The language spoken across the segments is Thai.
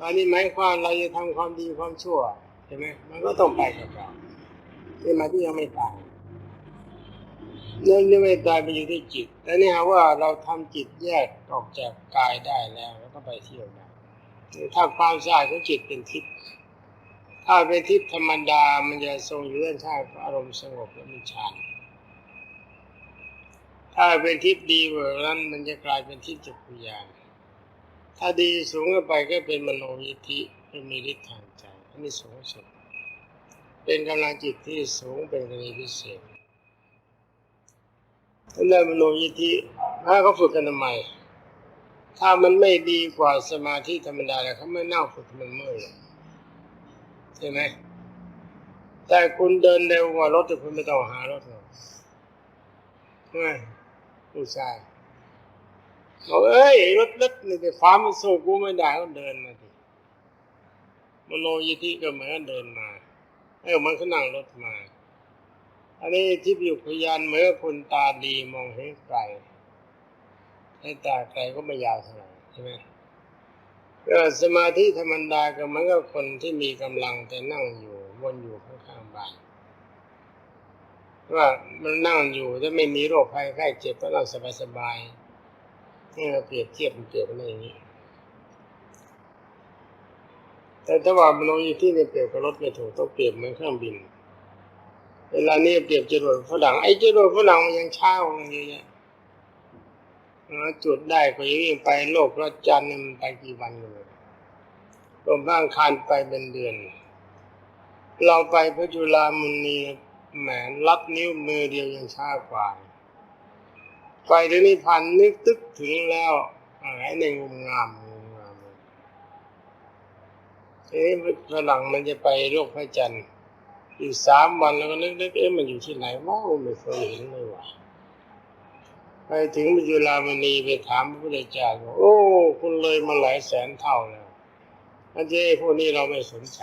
ตอนนี้หมายความเราจะทำความดีความชั่วใช่ไหมมันก็ต้องไปกับเราที่มาที่ยังไม่ตายเรื่องนี้ไม่ตายไปอยู่ที่จิตแต่นี่หาว่าเราทำจิตแยกออกจากกายได้แล้วแล้วก็ไปเที่ยวได้ถ้าความสะอาดของจิตเป็นทิพย์ถ้าเป็นทิพย์ธรรมดามันจะทรงอยู่ด้านข้างอารมณ์สงบและมีฌานถ้าเป็นทิพย์ดีกว่านั้นมันจะกลายเป็นทิพย์จักรยาน ถ้าดีสูงขึ้นไปก็เป็นมโนยิธิเป็นมีฤทธิ์ทางใจอันนี้สูงสุด เป็นกำลังจิตที่สูงเป็นกรณีพิเศษถ้าได้มโนยิธิถ้าเขาฝึกกันทำไม ถ้ามันไม่ดีกว่าสมาธิธรรมดาแล้วเขาไม่น่าฝึกมันเมื่อยหรอกใช่ไหมแต่คุณเดินเร็วกว่ารถแต่คุณไม่ต้องหารถหรอกใช่ผู้ชาย บอกเอ้ยรถรถนี่แต่ฟ้ามันสู้กูไม่ได้ก็เดินมาดิมโนยิทธิก็เหมือนเดินมาเออมันก็นั่งรถมา อันนี้ที่อยู่พยานเหมือนคนตาดีมองเห็นไกลให้ตาไกลก็ไม่ยาวเท่าไหร่ใช่ไหมก็สมาธิธรรมดาก็เหมือนกับคนที่มีกำลังแต่นั่งอยู่วนอยู่ข้างๆบ้านว่ามันนั่งอยู่ถ้าไม่มีโรคภัยไข้เจ็บก็นั่งสบาย นี่เราเปรียบเทียบมันเปรียบกันอย่างนี้ แต่ถ้าว่ามโนยิทธิเนี่ยเปรียบกับรถไม่ถูกต้องเปรียบเหมือนเครื่องบิน เวลานี้เปรียบจรวดฝรั่งไอ้จรวดฝรั่งมันยังช้ากว่ามันเยอะแยะนะจุดได้ก็ยังวิ่งไปโลกพระจันทร์นี่มันไปกี่วันเลยลมบ้างคานไปเป็นเดือน เราไปพระจุลามุนีแหมลัดนิ้วมือเดียวยังช้ากว่า ไปถึงนิพพานนึกตึกถึงแล้วหายในงมงามงามทีนี้ฝรั่งมันจะไปโลกพระจันทร์อีกสามวันแล้วก็นึกนึกเอ๊ะมันอยู่ที่ไหนวะไม่เคยเห็นเลยว่ะไปถึงมจุลามณีไปถามพระพุทธเจ้าบอกโอ้คุณเลยมาหลายแสนเท่าแล้วอันเจ้พวกนี้เราไม่สนใจ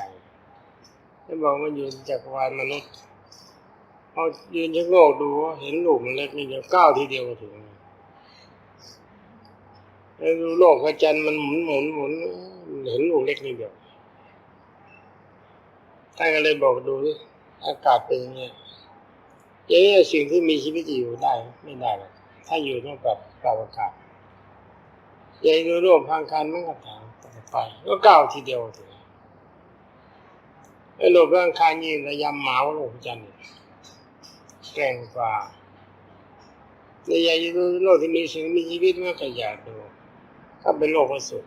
จะบอกมันอยู่จักรวาลมนุษย์ เอายืนชะโงกดูเห็นลูกมันเล็กนี่เดียวก้าวทีเดียวก็ถึงแล้วดูโลกพระจันทร์มันหมุนหมุนหมุนเห็นลูกเล็กนิดเดียวท่านก็เลยบอกดูดิอากาศเป็นย่างเงี้ยอย่างนี้สิ่งที่มีชีวิตอยู่ได้ไม่ได้หรอกถ้าอยู่ต้องกับกับอากาศอย่างนี้ร่วมพังคันมันก็ถามต่อไปก็ก้าวทีเดียวถึงไอ้โลกร่างคายนี่ระยำหมาว่าโลกจันทร์ แก่งกว่าในใหญ่ดูโลกที่มีสิ่งมีชีวิตมันก็อยากดูถ้าเป็นโลกประสุด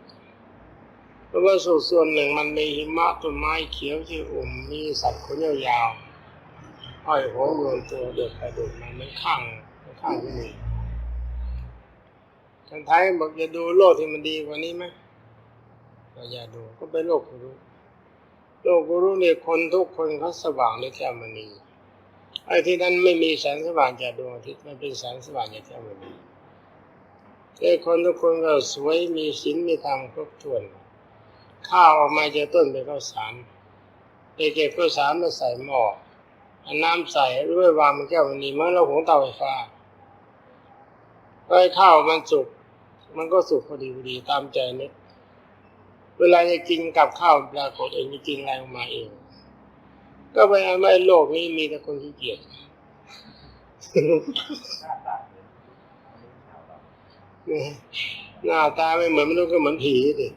เพราะว่าส่วนส่วนหนึ่งมันมีหิมะต้นไม้เขียวที่อุ่มมีสัตว์ขนยาวๆห้อยหัวโยนตัวเดือดไปเดือดมาไม่ข้างไม่ข้างที่นี่ท่านไทยบอกจะดูโลกที่มันดีกว่านี้ไหมก็อย่าดูก็เป็นโลกกุรุโลกกุรุเนี่ยคนทุกคนเขาสว่างด้วยแก้วมณี ไอ้ที่นั้นไม่มีแสงสว่างจากดวงอาทิตย์มันเป็นแสงสว่างจากแก้วมณีแต่คนทุกคนก็สวยมีศีลมีธรรมครบถ้วน ข้าวออกมาจากต้นเป็นข้าวสารไปเก็บข้าวสารมาใส่หม้ออน้ำใส่ด้วยวางมันแก้วมันนี้มันเราหุงเตาไฟฟ้าไอ้ข้าวมันสุกมันก็สุกพอดีพอดีตามใจนึกเวลาจะกินกับข้าวปรากฏเองจะกินอะไรออกมาเอง ก็ไปเอาไม่โลกนี้มีแต่คนขี้เกียจหน้าตาไม่เหมือนมนุษย์ก็เหมือนผีดิ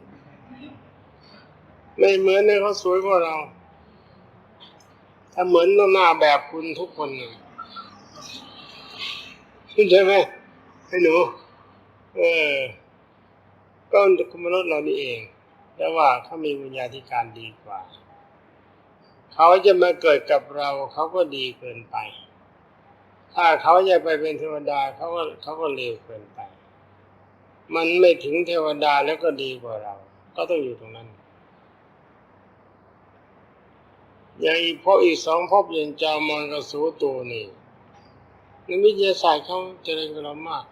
ไม่เหมือนเนี่ยเขาสวยกว่าเรา ถ้าเหมือนต้องหน้าแบบคุณทุกคนเลยใช่ไหมไอ้หนูเออก็มนุษย์เรานี่เอง แต่ว่าเขามีวิญญาธิการดีกว่า เขาจะมาเกิดกับเราเขาก็ดีเกินไป ถ้าเขาจะไปเป็นเทวดาเขาก็เขาก็เลวเกินไป มันไม่ถึงเทวดาแล้วก็ดีกว่าเรา ก็ต้องอยู่ตรงนั้น อย่างอีกพวกอีกสองพบอย่างจามอนกับสูตัวนี่ในวิทยาศาสตร์เขาเจริญกว่าเรามาก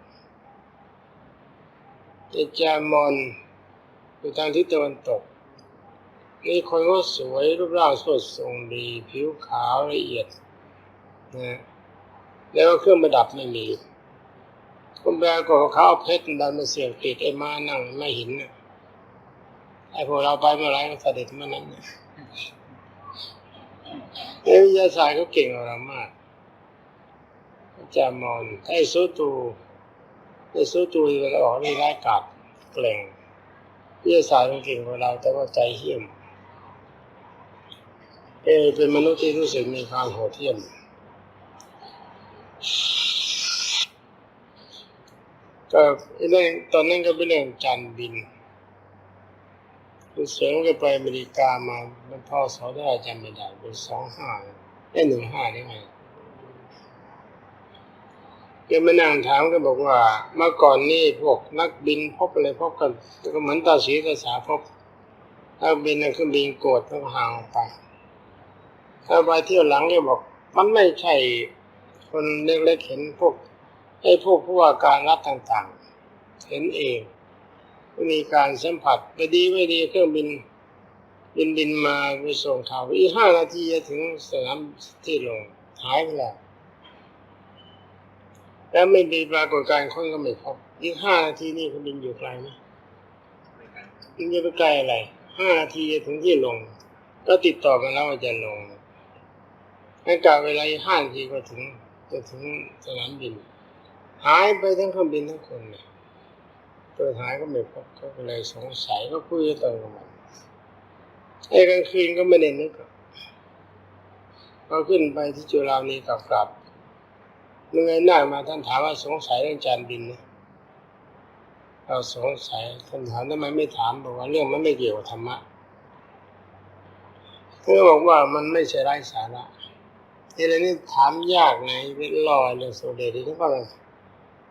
แต่จามอนอยู่ทางทิศตะวันตก นี่คนก็สวยรูปร่างสดทรงดี ผิวขาวละเอียดนะแล้วเครื่องประดับไม่มีคนแบกก็เขาเอาเพชรดันมาเสียบติดไอ้ม้านั่งไม่ห็นนะไอ้พวกเราไปเมื่อไรก็เสด็จเมื่อนั้นนะเอ้วิทยาศาสตร์เขาเก่งกว่าเรามากอาจารย์มอนไอ้ซูตูไอ้ซูตูที่เราออกนี่ร้ายกาจเกล่งวิทยาศาสตร์มันเก่งกว่าเราแต่ว่าใจเหี้ยม เอเป็นมนุษย์ที่รู้สึกมีความโหดเหี้ยมก็เรื่องตอนนั้นก็เป็นเรื่องจานบินคุณเสริมก็ไปอเมริกามาเป็นพ่อสอได้จำไม่ได้เป็นสองห้าได้หนึ่งห้าได้ไงแกมานั่งถามก็บอกว่า เมื่อก่อนนี่พวกนักบินพบอะไรพบกันก็เหมือนตาสีตาสาพบนักบินนักเครื่องบินโกรธต้องห่างออกไป ถ้าไปเที่ยวหลังก็บอก มันไม่ใช่คนเล็กๆเห็นพวกไอ้พวกผู้ว่าการรัฐต่างๆ เห็นเองมีการสัมผัสไปดีไม่ดีเครื่องบินบินบินมาไปส่งข่าวอีกห้านาทีจะถึงสนามที่ลงหายไปแล้วแล้วไม่มีปรากฏการณ์คนก็ไม่พบอีกห้านาทีนี่เครื่องบินอยู่ไกลไหมมันจะไปไกลอะไรห้านาทีจะถึงที่ลง ก็ติดต่อกันแล้วว่าจะลง ให้กะเวลาห้านาทีก็ถึงจะถึงสนามบิน หายไปทั้งเครื่องบินทั้งคนเลยตัวหายก็ไม่พบเขาก็เลยสงสัยก็คุยกันตอนกลางวันไอ้กลางคืนก็ไม่ได้นนึกหรอกพอขึ้นไปที่จุฬานีกลับกลับเมื่อไงหน้ามาท่านถามว่าสงสัยเรื่องจานบินนะเราสงสัยท่านถามทำไมไม่ถามบอกว่าเรื่องมันไม่เกี่ยวกับธรรมะเพื่อบอกว่ามันไม่ใช่ไร้สาระ ทีนี้ถามยากไงเป็นลอยเรื่องโซเดที่ทุกคน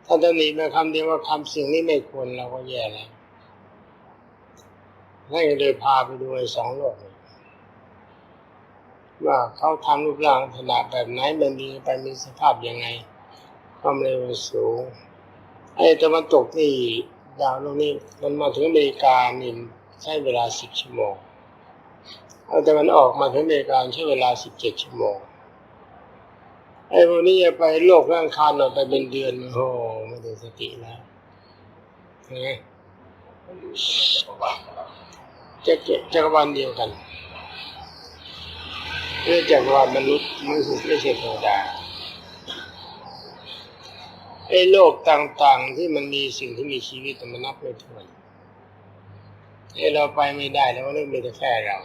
ถ้าจะหนีมาคำเดียวว่าคำสิ่งนี้ไม่ควรเราก็แย่แล้วให้เลยพาไปดูไอ้สองโลกว่าเขาทำรูปร่างขนาดแบบไหนมันมีไปมีสภาพยังไงความเร็วสูงไอ้ตะวันตกนี่ดาวโลกนี้มันมาถึงอเมริกานี่ใช้เวลาสิบชั่วโมงเอาต่มันออกมาถึงอเมริกาใช้เวลาสิบเจ็ดชั่วโมง ไอ้พวกนี้จะไปโลกร่างคานออกไปเป็นเดือนโอ้โหไม่ได้สติแล้วเห็นไหมจะเก็บจักรวาลเดียวกันเรื่องจักรวาลมนุษย์ไม่ใช่ไม่ใช่เทวดาไอ้โลกต่างๆ ที่มันมีสิ่งที่มีชีวิตแต่มันนับไม่ถ้วนไอ้เราไปไม่ได้แล้วมันไม่ได้แค่เรา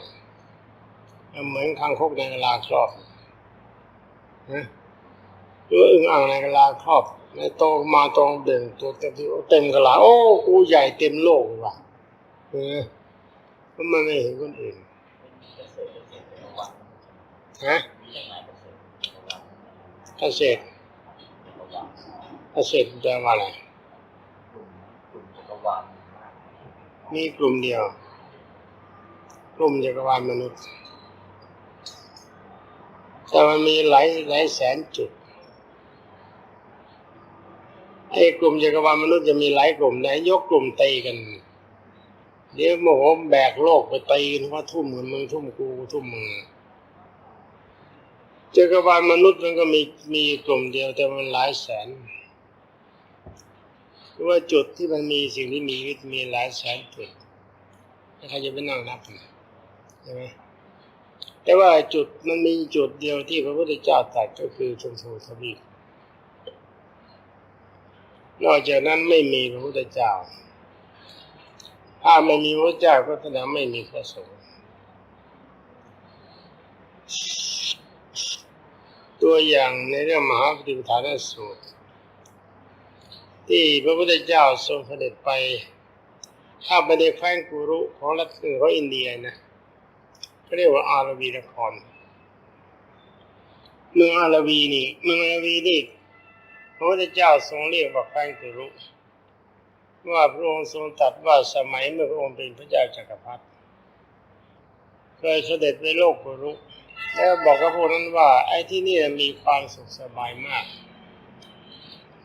มันเหมือนคางคกในกะลาครอบนะ หรืออึ่งอ่างในกะลาครอบ ในโตมาตรงเด่นตัวเต็มที่เต็มกะลาโอ้กูใหญ่เต็มโลกเลยว่ะเออพราะมันไม่เห็นคนอื่นฮะเกษตรเกษตรแปลว่าอะไรมีกลุ่มเดียว กลุ่มจักรวาลมนุษย์ แต่มันมีหลายหลายแสนจุด ไอ้กลุ่มจักรวาลมนุษย์จะมีหลายกลุ่มไหนยกกลุ่มตีกัน เดี๋ยวโมโหแบกโลกไปตีกันว่าทุ่มเงินมึงทุ่มกูทุ่มมึงจักรวาลมนุษย์มันก็มีมีกลุ่มเดียวแต่มันหลายแสนเพราะว่าจุดที่มันมีสิ่งที่มีชีวิตมีหลายแสนจุดใครจะไปนั่งนับใช่ไหมแต่ว่าจุดมันมีจุดเดียวที่พระพุทธเจ้าตรัสก็คือชมพูทวีป นอกจากนั้นไม่มีพระพุทธเจ้า ถ้าไม่มีพระเจ้าก็แสดงไม่มีพระสงฆ์ ตัวอย่างในเรื่องมหาปฏิปทานสูตร ที่พระพุทธเจ้าทรงเสด็จไป ถ้าไปในแคว้นกุรุของรัฐของอินเดียนะเขาเรียกว่าอารวีนคร เมืองอารวีนี่ เมืองอารวีนี่ พระพุทธเจ้าทรงเรียกว่าแคว้นกุรุว่าพระองค์ทรงตรัสว่าสมัยเมื่อพระองค์เป็นพระเจ้าจักรพรรดิเคยเสด็จไปโลกกุรุแล้วบอกกับพวกนั้นว่า ไอ้ที่นี่มีความสุขสบายมาก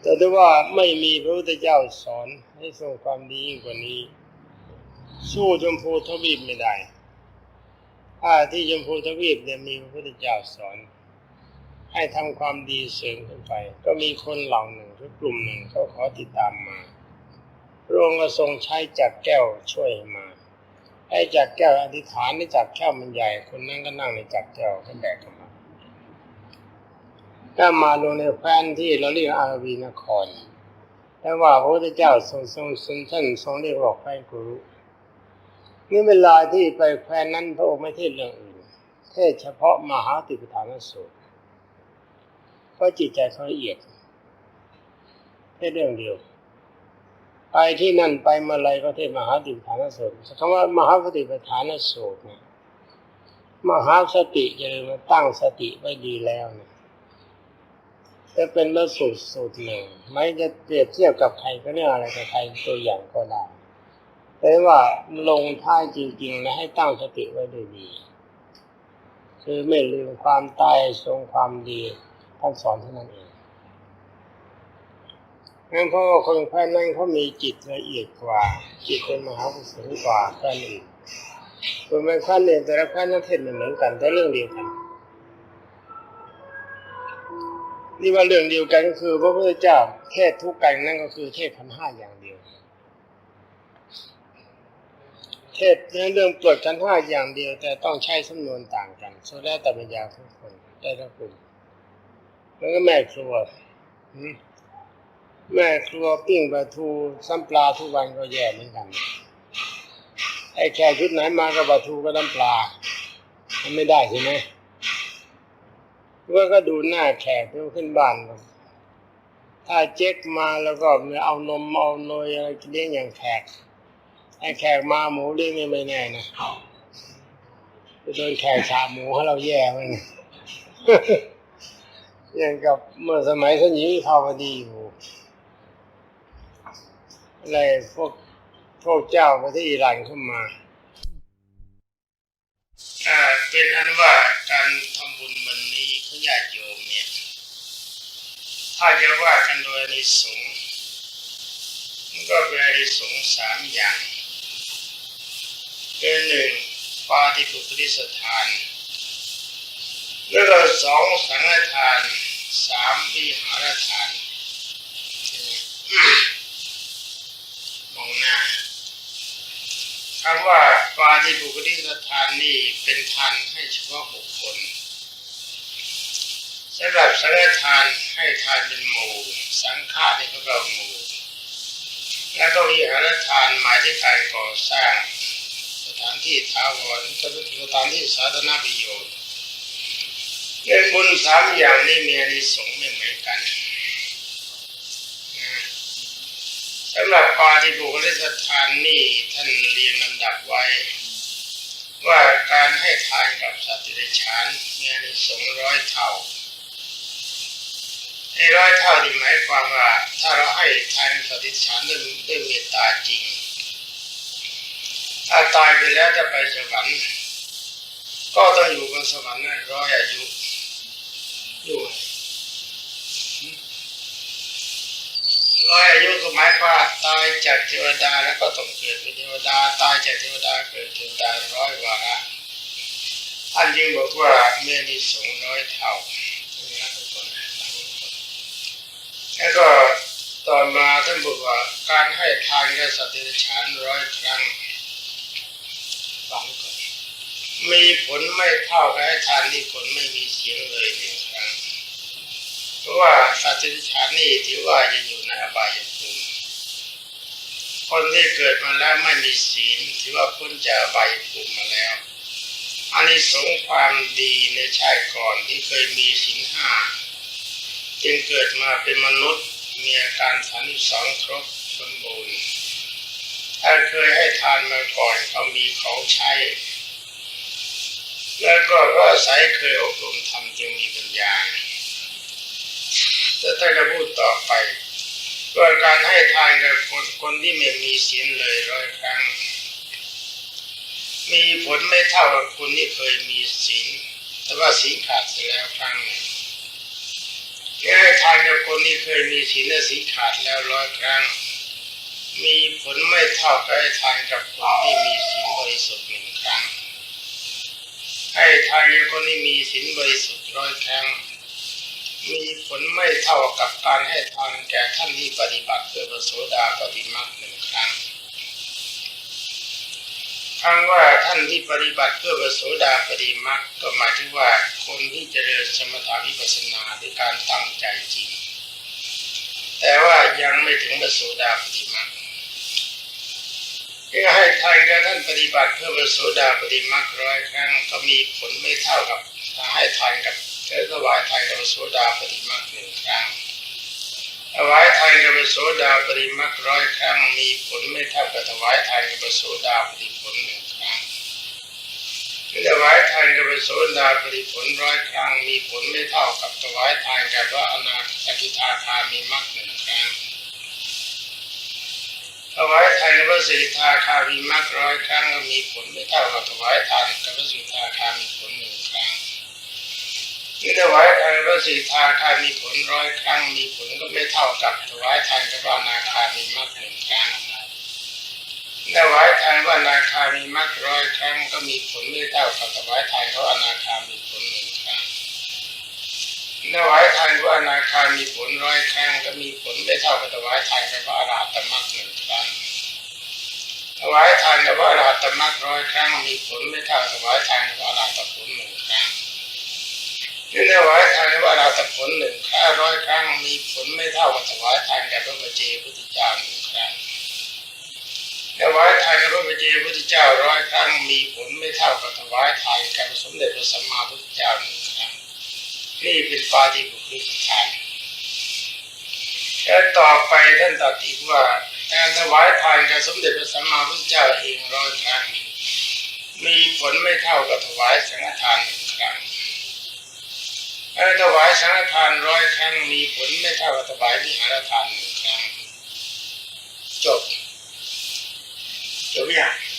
แต่ถ้าว่าไม่มีพระพุทธเจ้าสอนให้ทรงความดียิ่งกว่านี้ สู้ชมพูทวีปไม่ได้ถ้าที่ชมพูทวีปเนี่ยมีพระพุทธเจ้าสอน ให้ทำความดีเสริมขึ้นไป ก็มีคนเหล่าหนึ่งหรือกลุ่มหนึ่งเขาขอติดตามมาพระองค์ก็ทรงใช้จักแก้วช่วยมาให้จักแก้วอธิษฐานในจักแก้วมันใหญ่ คนนั้นก็นั่งในจักแก้วก็แบกกันมาก็มาลงในแคว้นที่เราเรียกอาราวีนครแต่ว่าพระพุทธเจ้าทรงทรงทรงท่านทรงเรียกว่าแคว้นกุรุนี่เวลาที่ไปแคว้นนั้นพระองค์ไม่เทศเรื่องอื่นเทศเฉพาะมหาติปฐานสูตร ราะจิตใจเขาละเอียดเทศเรื่องเดียว ไปที่นั่นไปเมื่อไรก็เทศมหาติปฐานสูตรคำว่ามหาปฏิปฐานสูตรเนี่ยมหาสติจะเลยมาตั้งสติไว้ดีแล้วเนี่ยจะเป็นพระสูตรสูตรหนึ่งไม่จะเปรียบเทียบกับใครก็เรื่องอะไรกับใครตัวอย่างก็ได้แต่ว่าลงท้ายจริงๆนะให้ตั้งสติไว้ด้วยดีคือไม่ลืมความตายทรงความดี ท่านสอนเท่านั้นเองงั้นเพราะว่าคนแค่นั้นเขามีจิตละเอียดกว่า จิตเป็นมหากุศลกว่าแค่นี้คนเป็นขั้นเนี่ยแต่ละขั้นนั้นเทศไม่เหมือนกันแต่เรื่องเดียวกันนี่ว่าเรื่องเดียวกันก็คือพระพุทธเจ้าเทศทุกกันนั่นก็คือเทศพันห้าอย่างเดียว เทศในเรื่องตรวจกันห้าอย่างเดียว แต่ต้องใช้สำนวนต่างกัน โซแล้วแต่ปัญญาทุกคนได้ทั้งกลุ่ม แล้วก็แม่ครัวแม่ครัวปิ้งปลาทูซ้ำปลาทุกวันก็แย่เหมือนกันไอ้แค่ชุดไหนมากับปลาทูก็น้ำปลา มันไม่ได้ใช่ไหมว่าก็ดูหน้าแขกที่ขึ้นบ้านถ้าเจ๊กมาแล้วก็เอานมเอาเนยอะไรเลี้ยงอย่างแขกไอ้แขกมาหมูเลี้ยงไม่แน่นะจะโดนแขกฉาหมูให้เราแย่มั้ง อย่างกับเมื่อสมัยท่านหญิงวิภาวดีอยู่อะไรพวกพวกเจ้าประเทศอิหร่านเข้ามาเป็นอันว่าการทำบุญวันนี้เขาญาติโยมเนี่ยถ้าจะว่ากันโดยอนิสงส์มันก็เป็นอนิสงส์สามอย่างคือหนึ่งปาฏิปุคลิสถาน แล้วก็สองสังฆทานสามวิหารทานมองหน้าคำว่าปาฏิบุคลิสทานนี่เป็นทานให้เฉพาะบุคคลสำหรับสังฆทานให้ทานเป็นหมู่สังฆานี่ก็เป็นหมู่แล้วก็วิหารทานหมายถึงการก่อสร้าง สถานที่ท้าวรสถานที่สาธารณประโยชน์ เรื่องบุญสามอย่างนี้มีอนิสงส์ไม่เหมือนกันสำหรับปาฏิบุคลิสทานนี่ท่านเรียงลำดับไว้ ว่าการให้ทานกับสัตว์เดรัจฉานมีอนิสงส์ร้อยเท่าไอ้ร้อยเท่าที่หมายความว่า ถ้าเราให้ทานสัตว์เดรัจฉานด้วยด้วยเมตตาจริง ถ้าตายไปแล้วจะไปสวรรค์ก็ต้องอยู่บนสวรรค์นั้นามว่าตายจากเทวดาแล้วก็ต้องเกิดเป็นเทวดาตายจากเทวดาเกิดเทวดาร้อยวาระท่านยิ่งบอกว่าเมื่อนิสงส์ร้อยเท่าแล้วก็ต่อมาท่านบอกว่าการให้ทานแก่สัตว์เดรัจฉานร้อยครั้งฟังก่อนมีผลไม่เท่ากับให้ทานที่คนไม่มีเสียงเลยหนึ่งครั้ง เพราะว่าสัตว์เดรัจฉานนี่ถือว่ายังอยู่ในอบาย คนที่เกิดมาแล้วไม่มีศีลถือว่าพ้นจากอบภูมิมาแล้วอันนี้สงส์ความดีในชาติก่อนที่เคยมีศีลห้าจึงเกิดมาเป็นมนุษย์มีอาการสันสองครบสมบูรณ์ถ้าเคยให้ทานมาก่อนก็มีของใช้ แล้วก็ก็อาศัยเคยอบรมทำจึงมีปัญญาถ้าท่าจะพูดต่อไป ว่าการให้ทานกับคนคนที่ไม่มีศีลเลยร้อยครั้ง มีผลไม่เท่ากับคนที่เคยมีศีลแต่ว่าศีลขาดไปแล้วครั้งหนึ่งให้ทานกับคนที่เคยมีศีลและศีลขาดแล้วร้อยครั้ง มีผลไม่เท่ากับให้ทานกับคนที่มีศีลบริสุทธิ์หนึ่งครั้งให้ทานกับคนที่มีศีลบริสุทธิ์ร้อยครั้ง มีผลไม่เท่ากับการให้ทานแก่ท่านที่ปฏิบัติเพื่อประโสดาปฏิมาหนึ่งครั้งคำว่าท่านที่ปฏิบัติเพื่อประโสดาปฏิมักก็หมายถึงว่าคนที่เจริญสมถะวิปัสสนาด้วยการตั้งใจจริง แต่ว่ายังไม่ถึงประโสดาปฏิมักที่ให้ทานแกับท่านปฏิบัติเพื่อประโสดาปฏิมักร้อยครั้งก็มีผลไม่เท่ากับให้ทานกับ เธอถวายไทานกับโสดาปฏิมักหนึ่งครั้งถวายไทานกับโสดาปริมักร้อยครั้งมีผลไม่เท่ากับถวายไทานกับโสดาปริผลหนึ่งครั้งถวายทานกับโสดาปริผลร้อยครั้งมีผลไม่เท่ากับถวายทานกับพระอนาคติทาคามีมักหนึ่งครั้งถวายทานกับพระสิทธาคามีมักร้อยครั้งมีผลไม่เท่ากับถวายทานกับพระสิทธาคามีผลหนึ่งครั้ง ที่ถวายทานพระสีทาคามีผลร้อยครั้งมีผลก็ไม่เท่ากับถวายทานกับว่านาคามีมรรคหนึ่งครั้งถวายทานว่านาคามีมรรคร้อยครั้งก็มีผลไม่เท่ากับถวายทานกับว่านาคามีผลหนึ่งครั้งถวายทานว่านาคามีผลร้อยครั้งก็มีผลไม่เท่ากับถวายทานกับว่าอรหัตมรรคหนึ่งครั้งถวายทานกับว่าอรหัตมรรคร้อยครั้งมีผลไม่เท่าถวายทานกับว่าอรหัตผลหนึ่ง ที่ถวายทานว่าอรหัตผลหนึ่งค่าร้อยครั้งมีผลไม่เท่ากับถวายทานแก่พระบัจเจพุทธเจ้าหนึ่งครั้งถวายทานกับพระบัจเจพุทธเจ้าร้อยครั้งมีผลไม่เท่ากับถวายทานแก่พรสมเด็จพระสัมมาพุทธเจ้าหนึ่งครั้งนี่เป็นปาฏิบุคลิกทานแล้วต่อไปท่านตรัสอีกว่าการถวายทานแก่สมเด็จพระสัมมาพุทธเจ้าเองร้อยครั้งมีผลไม่เท่ากับถวายสังฆทานหนึ่งครั้ง ถวายสังฆทานร้อยครั้งมีผลไม่เท่ากับถวายวิหารทานหนึ่งครั้งจบจบยัง